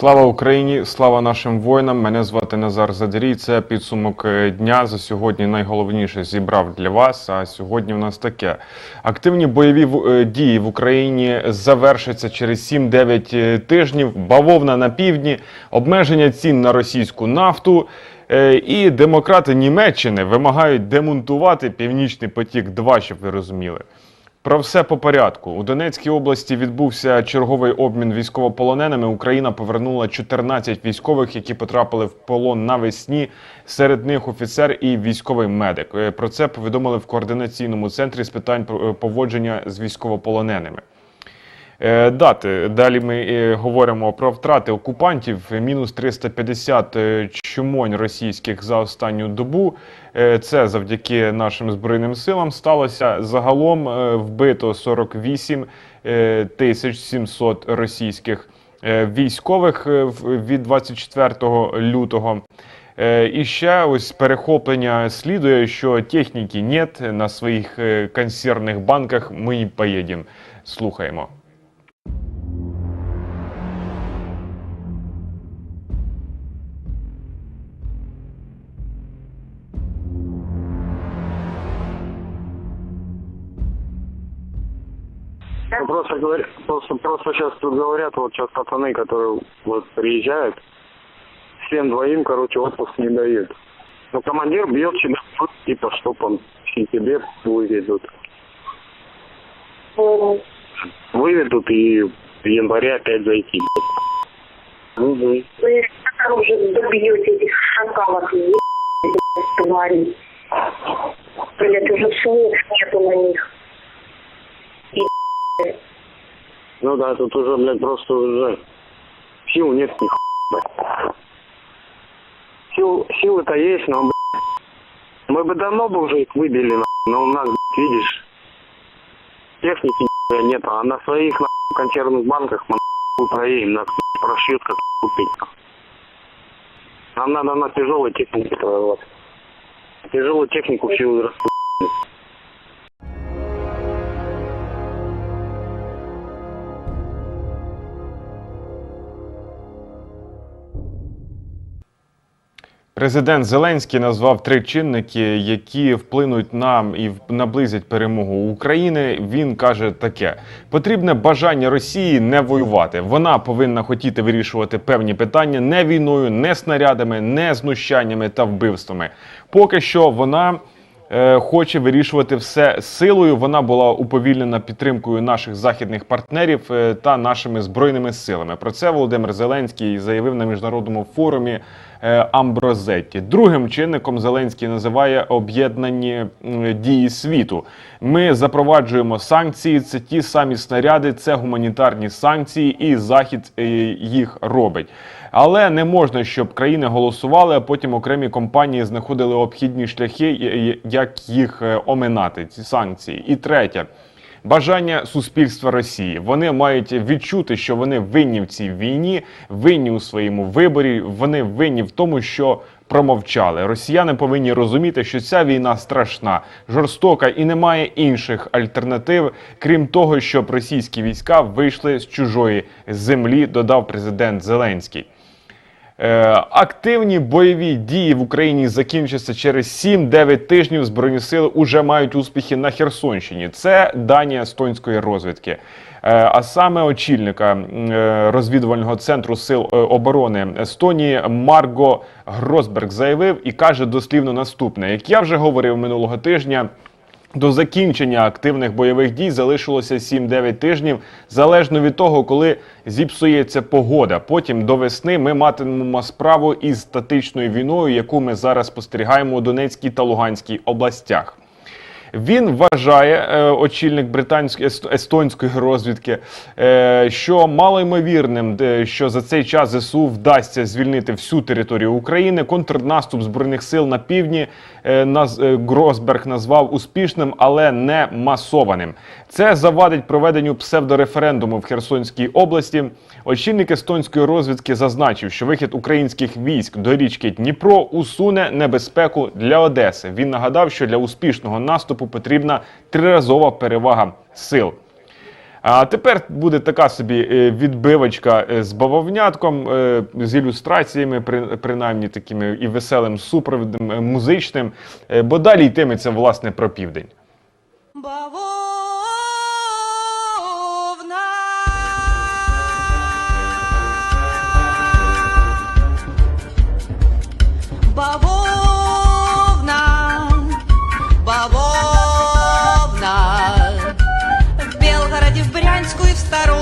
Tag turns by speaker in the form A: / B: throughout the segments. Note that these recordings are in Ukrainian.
A: Слава Україні! Слава нашим воїнам! Мене звати Назар Задарій. Це підсумок е, дня. За сьогодні найголовніше зібрав для вас. А сьогодні в нас таке: активні бойові е, дії в Україні завершаться через 7-9 е, тижнів. Бавовна на півдні, обмеження цін на російську нафту. І демократи Німеччини вимагають демонтувати Північний потік 2 щоб ви розуміли. Про все по порядку. У Донецькій області відбувся черговий обмін військовополоненими. Україна повернула 14 військових, які потрапили в полон навесні. Серед них офіцер і військовий медик. Е, Про це повідомили в координаційному центрі з питань е, поводження з військовополоненими. Е, Дати далі ми е, говоримо про втрати окупантів. Мінус 350 е, чумонь російських за останню добу. Це завдяки нашим збройним силам сталося. Загалом вбито 48 е, тисяч 700 російських військових від 24 лютого. І ще ось перехоплення слідує, що техніки нет на своїх консервних банках. Ми поїдемо. Слухаємо.
B: Ну, просто, просто, сейчас тут говорят, вот сейчас пацаны, которые вот приезжают, всем двоим, короче, отпуск не дают. Но командир бьет себя, типа, чтоб он в сентябре выведут. Выведут и в январе опять зайти. Угу.
C: Вы уже добьете этих шакалов, тварей. Блядь, уже слов нету на них.
B: Ну да, тут уже, блядь, просто уже сил нет ни Сил, силы-то есть, но, блядь, мы бы давно бы уже их выбили, но у нас, блядь, видишь, техники нихуя нет, а на своих, нахуй, консервных банках мы, нахуй, проедем, нас, блядь, прошьют, как купить. Нам надо на тяжелой технике воевать. Тяжелую технику всю распу...
A: Президент Зеленський назвав три чинники, які вплинуть нам і наблизять перемогу України. Він каже таке: потрібне бажання Росії не воювати. Вона повинна хотіти вирішувати певні питання не війною, не снарядами, не знущаннями та вбивствами. Поки що вона. е, Хоче вирішувати все силою. Вона була уповільнена підтримкою наших західних партнерів е, та нашими збройними силами. Про це Володимир Зеленський заявив на міжнародному форумі Амброзетті. Другим чинником Зеленський називає об'єднані дії світу. Ми запроваджуємо санкції. Це ті самі снаряди, це гуманітарні санкції, і захід е, їх робить. Але не можна, щоб країни голосували, а потім окремі компанії знаходили обхідні шляхи, як їх е, оминати. Ці санкції. І третє. Бажання суспільства Росії. Вони мають відчути, що вони винні в цій війні, винні у своєму виборі. Вони винні в тому, що промовчали. Росіяни повинні розуміти, що ця війна страшна, жорстока і немає інших альтернатив, крім того, щоб російські війська вийшли з чужої землі. Додав президент Зеленський. Е, Активні бойові дії в Україні закінчаться через 7-9 тижнів. Збройні сили вже мають успіхи на Херсонщині. Це дані естонської розвідки. Е, А саме очільника е, розвідувального центру сил оборони Естонії Марго Гросберг заявив і каже дослівно наступне: як я вже говорив минулого тижня. До закінчення активних бойових дій залишилося 7-9 тижнів, залежно від того, коли зіпсується погода. Потім до весни ми матимемо справу із статичною війною, яку ми зараз спостерігаємо у Донецькій та Луганській областях. Він вважає, е, очільник британської ест- естонської розвідки, е, що малоймовірним, що за цей час ЗСУ вдасться звільнити всю територію України. Контрнаступ збройних сил на півдні е, наз- е, Гросберг назвав успішним, але не масованим. Це завадить проведенню псевдореферендуму в Херсонській області. Очільник естонської розвідки зазначив, що вихід українських військ до річки Дніпро усуне небезпеку для Одеси. Він нагадав, що для успішного наступу потрібна триразова перевага сил. А тепер буде така собі е, відбивочка е, з бавовнятком, е, з ілюстраціями, принаймні такими і веселим супровідом музичним. Бо далі йтиметься власне про південь.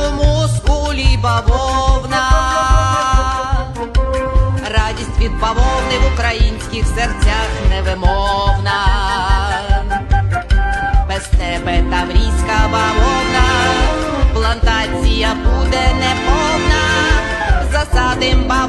D: Старому бавовна. Радість від бавовни в українських серцях невимовна. Без тебе таврійська бавовна, плантація буде неповна, засадим бавовну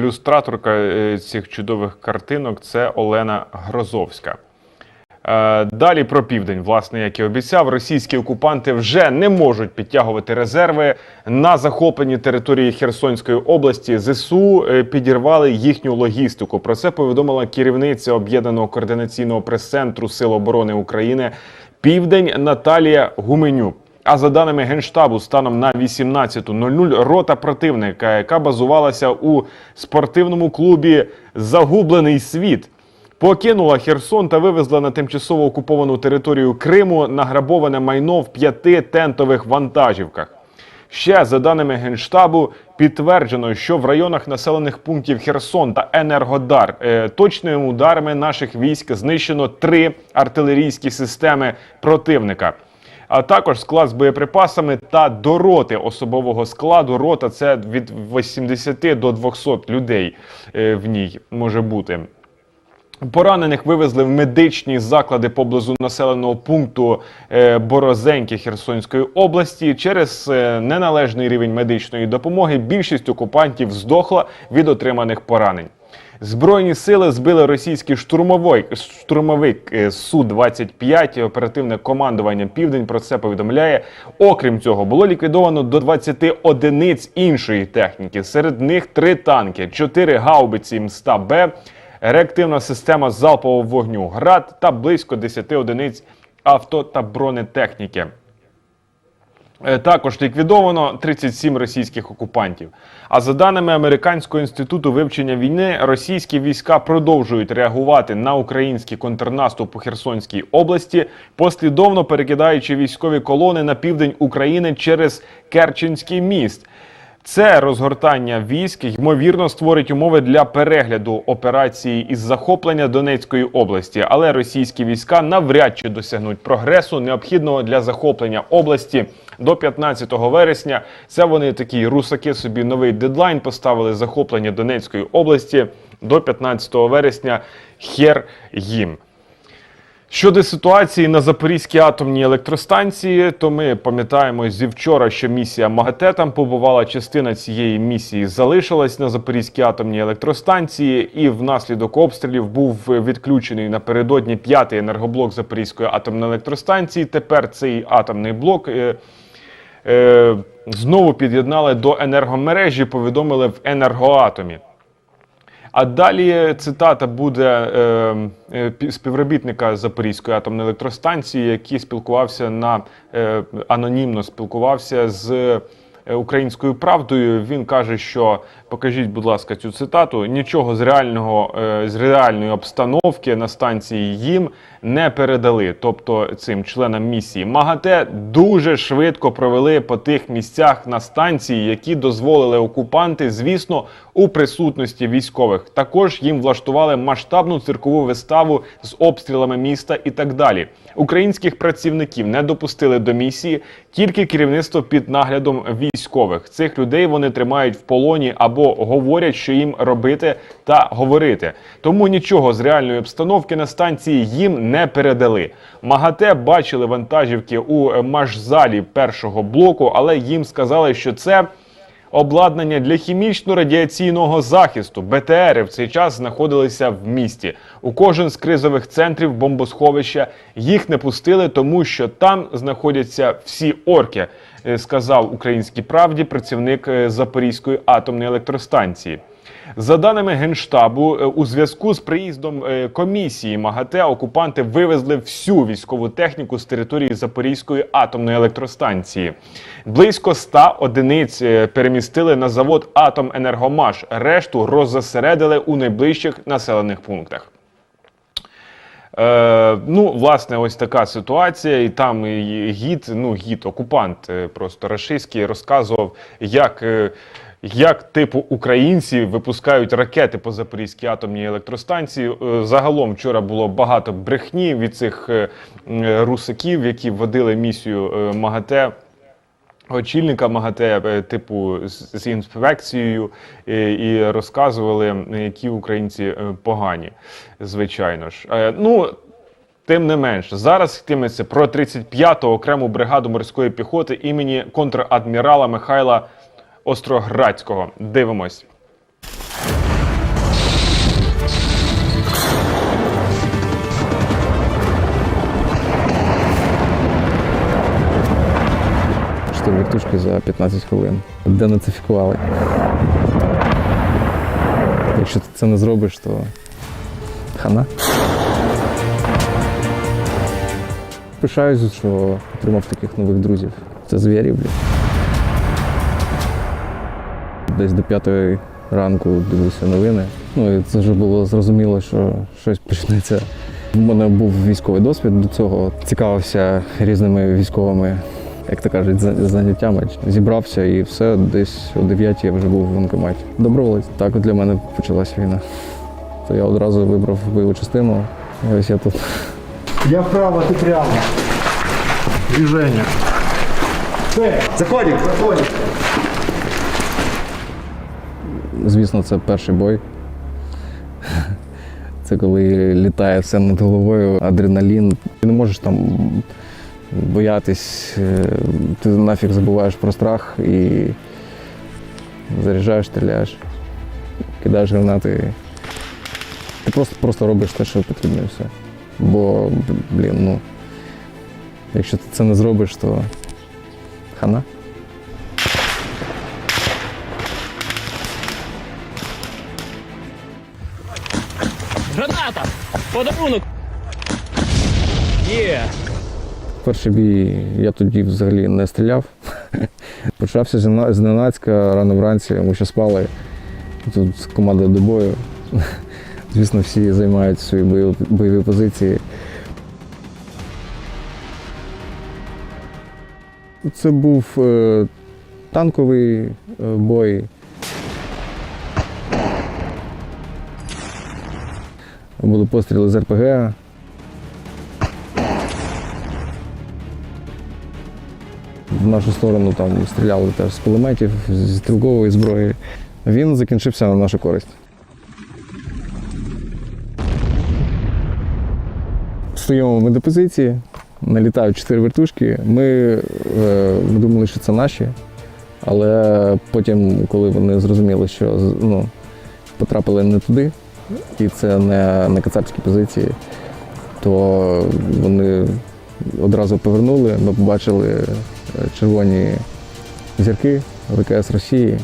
A: Ілюстраторка е, цих чудових картинок це Олена Грозовська. Е, Далі про південь, власне, як і обіцяв, російські окупанти вже не можуть підтягувати резерви на захопленій території Херсонської області. ЗСУ е, підірвали їхню логістику. Про це повідомила керівниця об'єднаного координаційного прес-центру Сил оборони України Південь Наталія Гуменюк. А за даними Генштабу, станом на 18.00 рота противника, яка базувалася у спортивному клубі Загублений світ, покинула Херсон та вивезла на тимчасово окуповану територію Криму награбоване майно в п'яти тентових вантажівках. Ще за даними Генштабу, підтверджено, що в районах населених пунктів Херсон та Енергодар е, точними ударами наших військ знищено три артилерійські системи противника. А також склад з боєприпасами та до роти особового складу. Рота це від 80 до 200 людей е, в ній може бути. Поранених вивезли в медичні заклади поблизу населеного пункту е, Борозеньки Херсонської області. Через е, неналежний рівень медичної допомоги більшість окупантів здохла від отриманих поранень. Збройні сили збили російський штурмовий штурмовик е, Су-25. Оперативне командування Південь про це повідомляє. Окрім цього, було ліквідовано до 20 одиниць іншої техніки. Серед них три танки, чотири гаубиці МСТА-Б, реактивна система залпового вогню ГРАД та близько 10 одиниць авто та бронетехніки. Е, Також ліквідовано 37 російських окупантів. А за даними Американського інституту вивчення війни, російські війська продовжують реагувати на український контрнаступ у Херсонській області, послідовно перекидаючи військові колони на південь України через Керченський міст. Це розгортання військ ймовірно створить умови для перегляду операції із захоплення Донецької області, але російські війська навряд чи досягнуть прогресу, необхідного для захоплення області до 15 вересня. Це вони такі русаки собі новий дедлайн поставили захоплення Донецької області до 15 вересня. Хер їм. Щодо ситуації на Запорізькій атомній електростанції, то ми пам'ятаємо зі вчора, що місія МАГАТЕ там побувала. Частина цієї місії залишилась на Запорізькій атомній електростанції, і внаслідок обстрілів був відключений напередодні п'ятий енергоблок Запорізької атомної електростанції. Тепер цей атомний блок. е, е, Знову під'єднали до енергомережі, повідомили в енергоатомі. А далі цитата буде е, е, співробітника Запорізької атомної електростанції, який спілкувався на е, анонімно спілкувався з українською правдою. Він каже, що покажіть, будь ласка, цю цитату. Нічого з реального е, з реальної обстановки на станції їм не передали. Тобто цим членам місії МАГАТЕ дуже швидко провели по тих місцях на станції, які дозволили окупанти, звісно, у присутності військових. Також їм влаштували масштабну циркову виставу з обстрілами міста і так далі. Українських працівників не допустили до місії, тільки керівництво під наглядом військових. Цих людей вони тримають в полоні або говорять, що їм робити та говорити. Тому нічого з реальної обстановки на станції їм не передали. МАГАТЕ бачили вантажівки у е, машзалі першого блоку, але їм сказали, що це. Обладнання для хімічно-радіаційного захисту БТРи в цей час знаходилися в місті. У кожен з кризових центрів бомбосховища їх не пустили, тому що там знаходяться всі орки, е, сказав українській правді працівник е, Запорізької атомної електростанції. За даними Генштабу, е, у зв'язку з приїздом е, комісії МАГАТЕ окупанти вивезли всю військову техніку з території Запорізької атомної електростанції. Близько 100 одиниць е, перемістили на завод Атоменергомаш. Решту роззасередили у найближчих населених пунктах. Е, ну, власне, ось така ситуація. І там гід, ну, гід, окупант просто рашистський розказував, як. Як типу українці випускають ракети по Запорізькій атомній електростанції? Е, Загалом вчора було багато брехні від цих е, м, русаків, які вводили місію е, МАГАТЕ очільника МАГАТЕ, типу, з, інспекцією, і розказували, які українці погані, звичайно ж. Ну, Тим не менш, зараз йтиметься про 35-ту окрему бригаду морської піхоти імені контрадмірала Михайла Остроградського. Дивимось.
E: Чотири вертушки за 15 хвилин. Денацифікували. Якщо ти це не зробиш, то хана. Пишаюсь, що отримав таких нових друзів. Це звірі, блін. Десь до п'ятої ранку дивився новини. Ну і це вже було зрозуміло, що щось почнеться. У мене був військовий досвід до цього. Цікавився різними військовими, як то кажуть, заняттями. Зібрався і все, десь о 9 я вже був в воєнкоматі. Доброволець. Так для мене почалась війна. То я одразу вибрав бойову частину. І ось я тут.
F: Я вправо, ты прямо. Движение. Заходик, заходик.
E: Звісно, це перший бой. Це коли літає все над головою, адреналін. Ти не можеш там боятись, е, ти нафіг забуваєш про страх і заряджаєш, стріляєш, кидаєш гранати. Ти просто, просто робиш те, що потрібно і все. Бо, блін, ну, якщо ти це не зробиш, то хана.
G: Подарунок! Є!
E: Перший бій я тоді взагалі не стріляв. Почався зненацька рано вранці, ми ще спали. Тут команда до бою. Звісно, всі займають свої бойові, позиції. Це був е, танковий е, бой. Були постріли з РПГ. В нашу сторону там стріляли теж з кулеметів, зі стрілкової зброї. Він закінчився на нашу користь. Стоїмо ми до позиції, налітають чотири вертушки. Ми, е, думали, що це наші, але потім, коли вони зрозуміли, що ну, потрапили не туди, і це не, не кацапські позиції, то вони одразу повернули. Ми побачили е, червоні зірки ВКС Росії,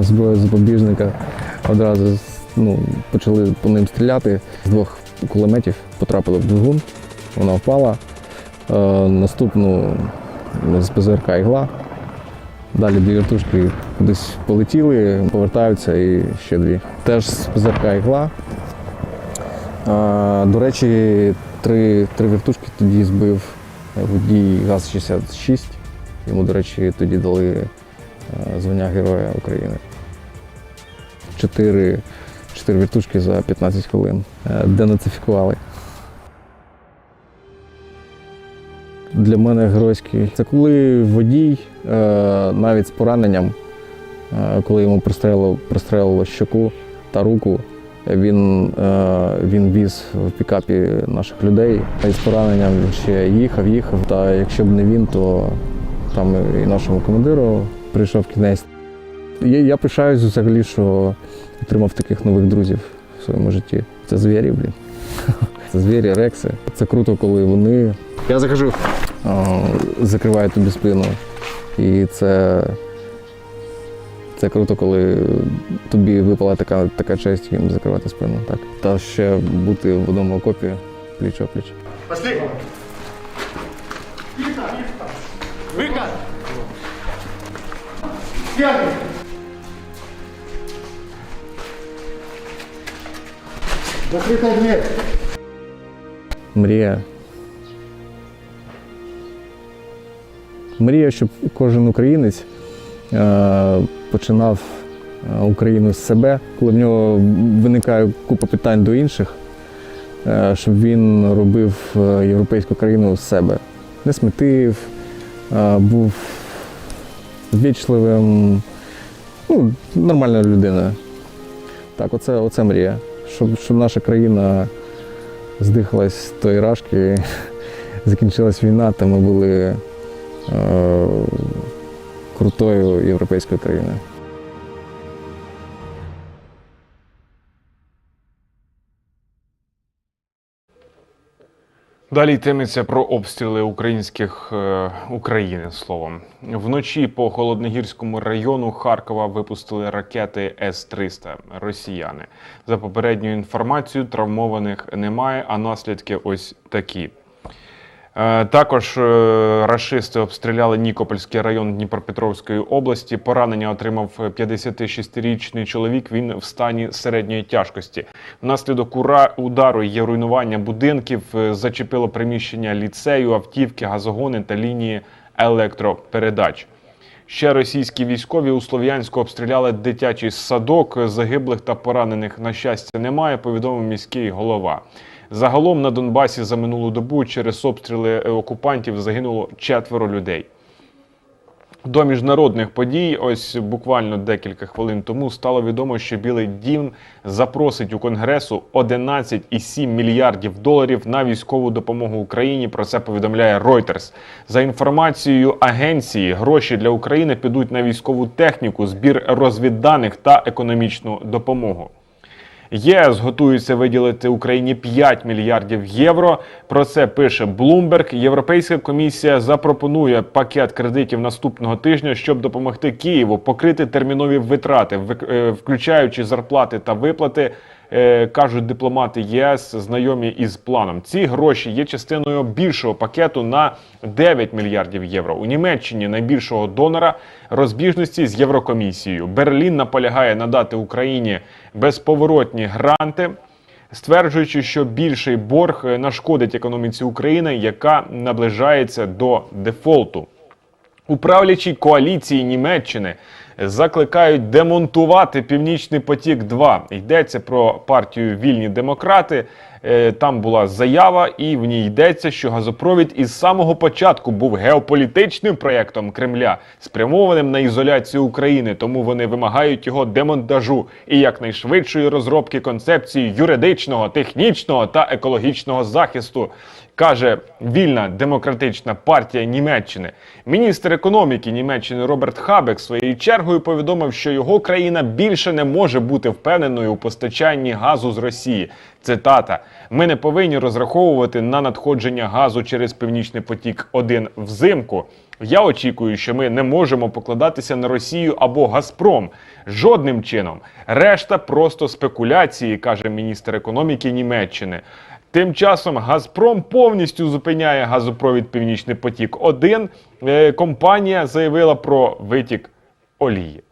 E: зброю запобіжника. Одразу ну, почали по ним стріляти. З двох кулеметів потрапили в двигун, вона впала. Е, наступну з ПЗРК ігла. Далі дві вертушки кудись полетіли, повертаються і ще дві. Теж з ПЗРК ігла. Е, до речі, три, три вертушки тоді збив водій ГАЗ-66. Йому, до речі, тоді дали е, звання Героя України. Чотири, чотири вертушки за 15 хвилин е, денацифікували. Для мене геройський це коли водій, е, навіть з пораненням, е, коли йому прострелило щоку та руку, він, е, він віз в пікапі наших людей. І з пораненням він ще їхав, їхав. Та якщо б не він, то там і нашому командиру прийшов кінець. Я, я пишаюсь взагалі, що отримав таких нових друзів в своєму житті. Це звірі, блін. Це звірі, рекси. Це круто, коли вони. Я захожу. Закривають тобі спину. І це. Це круто, коли тобі випала така, така честь їм закривати спину. Так. Та ще бути в одному окопі пліч-о-пліч.
F: Закрытая дверь.
E: Мрія. Мрія, щоб кожен українець е, починав е, Україну з себе, коли в нього виникає купа питань до інших, е, щоб він робив європейську країну з себе. Не смітив, був ввічливим, ну, нормальною людиною. Так, оце, оце мрія. Щоб, щоб наша країна здихалась з тої рашки, закінчилась війна, та ми були крутою європейською країною.
A: Далі йтиметься про обстріли українських е, України словом. Вночі по холодногірському району Харкова випустили ракети С-300 росіяни. За попередньою інформацією, травмованих немає, а наслідки ось такі. Е, Також е, рашисти обстріляли Нікопольський район Дніпропетровської області. Поранення отримав 56-річний чоловік. Він в стані середньої тяжкості. Внаслідок ура- удару є руйнування будинків, е, зачепило приміщення ліцею, автівки, газогони та лінії електропередач. Ще російські військові у Слов'янську обстріляли дитячий садок. Загиблих та поранених на щастя немає. Повідомив міський голова. Загалом на Донбасі за минулу добу через обстріли окупантів загинуло четверо людей. До міжнародних подій, ось буквально декілька хвилин тому стало відомо, що Білий Дім запросить у Конгресу 11,7 мільярдів доларів на військову допомогу Україні. Про це повідомляє Reuters. За інформацією агенції, гроші для України підуть на військову техніку, збір розвідданих та економічну допомогу. ЄС готується виділити Україні 5 мільярдів євро. Про це пише Bloomberg. Європейська комісія запропонує пакет кредитів наступного тижня, щоб допомогти Києву покрити термінові витрати, е, включаючи зарплати та виплати. Е, Кажуть дипломати ЄС, знайомі із планом. Ці гроші є частиною більшого пакету на 9 мільярдів євро. У Німеччині найбільшого донора розбіжності з Єврокомісією. Берлін наполягає надати Україні безповоротні гранти, стверджуючи, що більший борг е, нашкодить економіці України, яка наближається до дефолту. У правлячій коаліції Німеччини закликають демонтувати Північний потік 2 Йдеться про партію Вільні демократи. Е, Там була заява, і в ній йдеться, що газопровід із самого початку був геополітичним проєктом Кремля, спрямованим на ізоляцію України. Тому вони вимагають його демонтажу і якнайшвидшої розробки концепції юридичного, технічного та екологічного захисту. Каже вільна демократична партія Німеччини. Міністр економіки Німеччини Роберт Хабек своєю чергою повідомив, що його країна більше не може бути впевненою у постачанні газу з Росії. Цитата: ми не повинні розраховувати на надходження газу через Північний потік 1 взимку. Я очікую, що ми не можемо покладатися на Росію або Газпром жодним чином. Решта просто спекуляції, каже міністр економіки Німеччини. Тим часом Газпром повністю зупиняє газопровід Північний потік. 1 Е, компанія заявила про витік олії.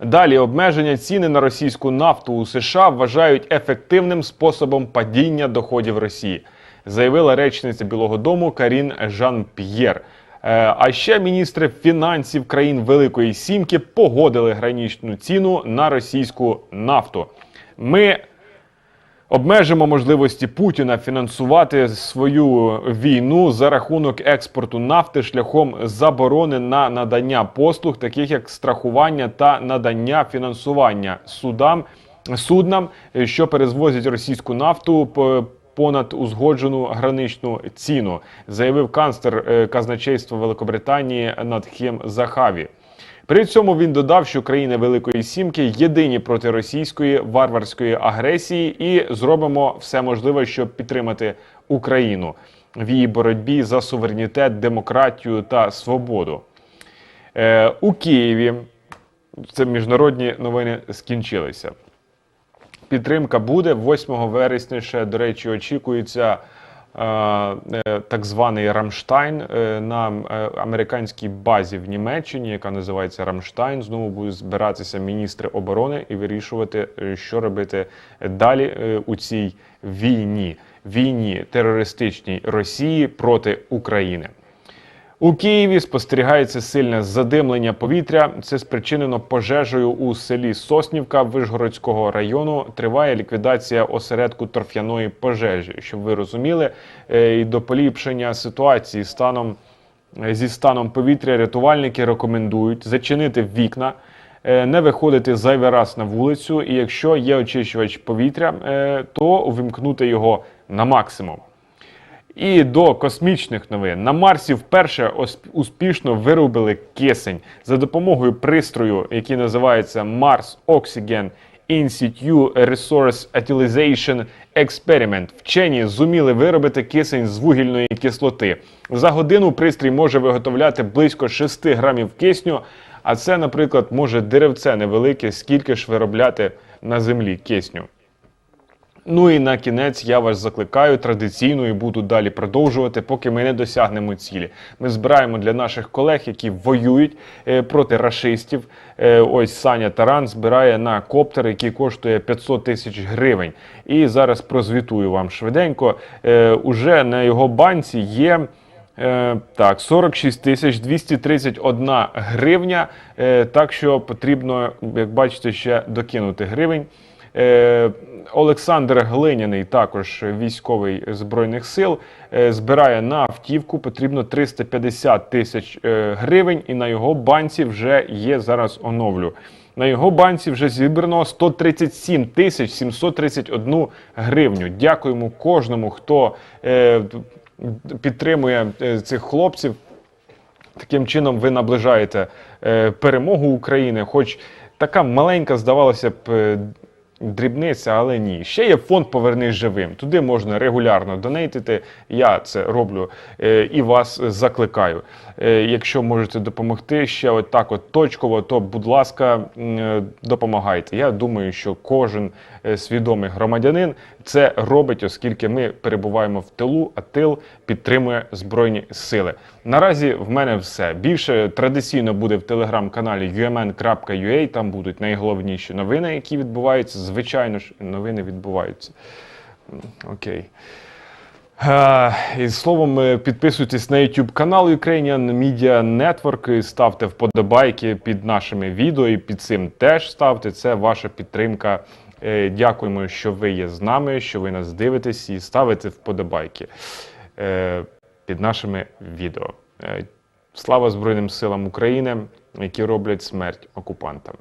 A: Далі обмеження ціни на російську нафту у США вважають ефективним способом падіння доходів Росії, заявила речниця Білого Дому Карін Жан-П'єр. Е, А ще міністри фінансів країн Великої Сімки погодили гранічну ціну на російську нафту. Ми Обмежимо можливості Путіна фінансувати свою війну за рахунок експорту нафти шляхом заборони на надання послуг, таких як страхування та надання фінансування судам суднам, що перезвозять російську нафту по понад узгоджену граничну ціну, заявив канцлер е, казначейства Великобританії Надхем Захаві. При цьому він додав, що країни Великої Сімки єдині проти російської варварської агресії, і зробимо все можливе, щоб підтримати Україну в її боротьбі за суверенітет, демократію та свободу. Е, у Києві це міжнародні новини скінчилися. Підтримка буде 8 вересня. Ще до речі, очікується так званий Рамштайн е, на е, американській базі в Німеччині, яка називається Рамштайн. Знову будуть збиратися міністри оборони і вирішувати, е, що робити далі е, у цій війні, війні терористичній Росії проти України. У Києві спостерігається сильне задимлення повітря. Це спричинено пожежею у селі Соснівка Вишгородського району. Триває ліквідація осередку торф'яної пожежі. Щоб ви розуміли, е, і до поліпшення ситуації станом е, зі станом повітря рятувальники рекомендують зачинити вікна, е, не виходити зайвий раз на вулицю. І якщо є очищувач повітря, то увімкнути його на максимум. І до космічних новин на Марсі вперше успішно виробили кисень за допомогою пристрою, який називається Mars Oxygen In Situ Resource Utilization Experiment. Вчені зуміли виробити кисень з вугільної кислоти. За годину пристрій може виготовляти близько 6 грамів кисню. А це, наприклад, може деревце невелике, скільки ж виробляти на землі кисню. Ну і на кінець я вас закликаю традиційно і буду далі продовжувати, поки ми не досягнемо цілі. Ми збираємо для наших колег, які воюють е, проти рашистів. Е, ось Саня Таран збирає на коптер, який коштує 500 тисяч гривень. І зараз прозвітую вам швиденько. Е, уже на його банці є. Так, 46 тисяч 231 гривня. Так що потрібно, як бачите, ще докинути гривень. Олександр Глиняний, також військовий збройних сил, е, збирає на автівку. Потрібно 350 тисяч е, гривень, і на його банці вже є зараз оновлю. На його банці вже зібрано 137 тисяч 731 гривню. Дякуємо кожному, хто е, підтримує цих хлопців. Таким чином ви наближаєте перемогу України, хоч така маленька, здавалося б, дрібниця, але ні. Ще є фонд Повернись живим. Туди можна регулярно донейтити. Я це роблю е, і вас закликаю. Е, якщо можете допомогти ще от так от точково, то будь ласка, е, допомагайте. Я думаю, що кожен е, свідомий громадянин це робить, оскільки ми перебуваємо в тилу, а тил підтримує збройні сили. Наразі в мене все. Більше традиційно буде в телеграм-каналі umn.ua, Там будуть найголовніші новини, які відбуваються. Звичайно ж, новини відбуваються. Окей. Е, І словом, е, підписуйтесь на YouTube канал Ukrainian Media Network, ставте вподобайки під нашими відео і під цим теж ставте. Це ваша підтримка Е, Дякуємо, що ви є з нами, що ви нас дивитесь і ставите вподобайки під нашими відео. Слава Збройним силам України, які роблять смерть окупантам.